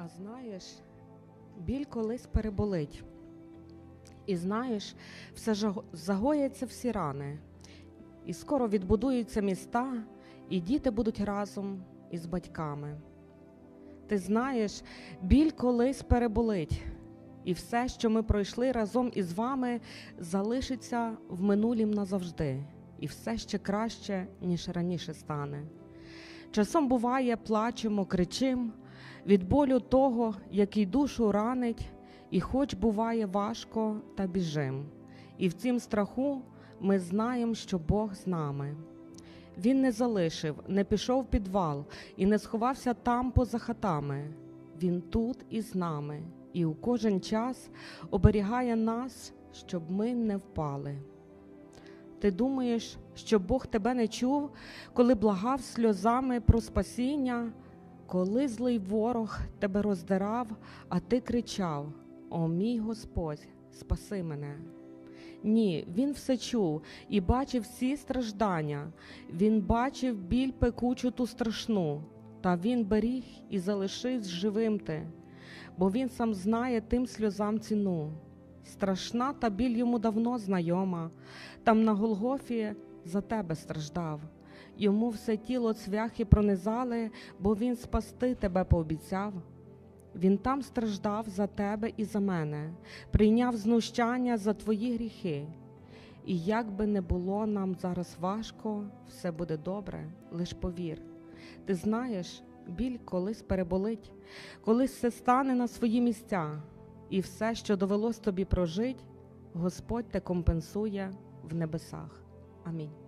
А знаєш, біль колись переболить. І знаєш, все жаго- загояться всі рани, і скоро відбудуються міста, і діти будуть разом із батьками. Ти знаєш, біль колись переболить, і все, що ми пройшли разом із вами, залишиться в минулім назавжди, і все ще краще, ніж раніше стане. Часом буває, плачемо, кричим від болю того, який душу ранить, і хоч буває важко, та біжим. І в цім страху ми знаємо, що Бог з нами. Він не залишив, не пішов в підвал і не сховався там поза хатами. Він тут із нами, і у кожен час оберігає нас, щоб ми не впали. Ти думаєш, що Бог тебе не чув, коли благав сльозами про спасіння, коли злий ворог тебе роздирав, а ти кричав: О мій Господь, спаси мене. Ні, він все чув і бачив всі страждання, він бачив біль пекучу ту страшну, та він беріг і залишив живим ти, бо він сам знає тим сльозам ціну. Страшна та біль йому давно знайома, там на Голгофі за тебе страждав. Йому все тіло цвяхи пронизали, бо він спасти тебе пообіцяв. Він там страждав за тебе і за мене, прийняв знущання за твої гріхи. І як би не було нам зараз важко, все буде добре, лиш повір. Ти знаєш, біль колись переболить, колись все стане на свої місця, і все, що довелось тобі прожить, Господь те компенсує в небесах. Амінь.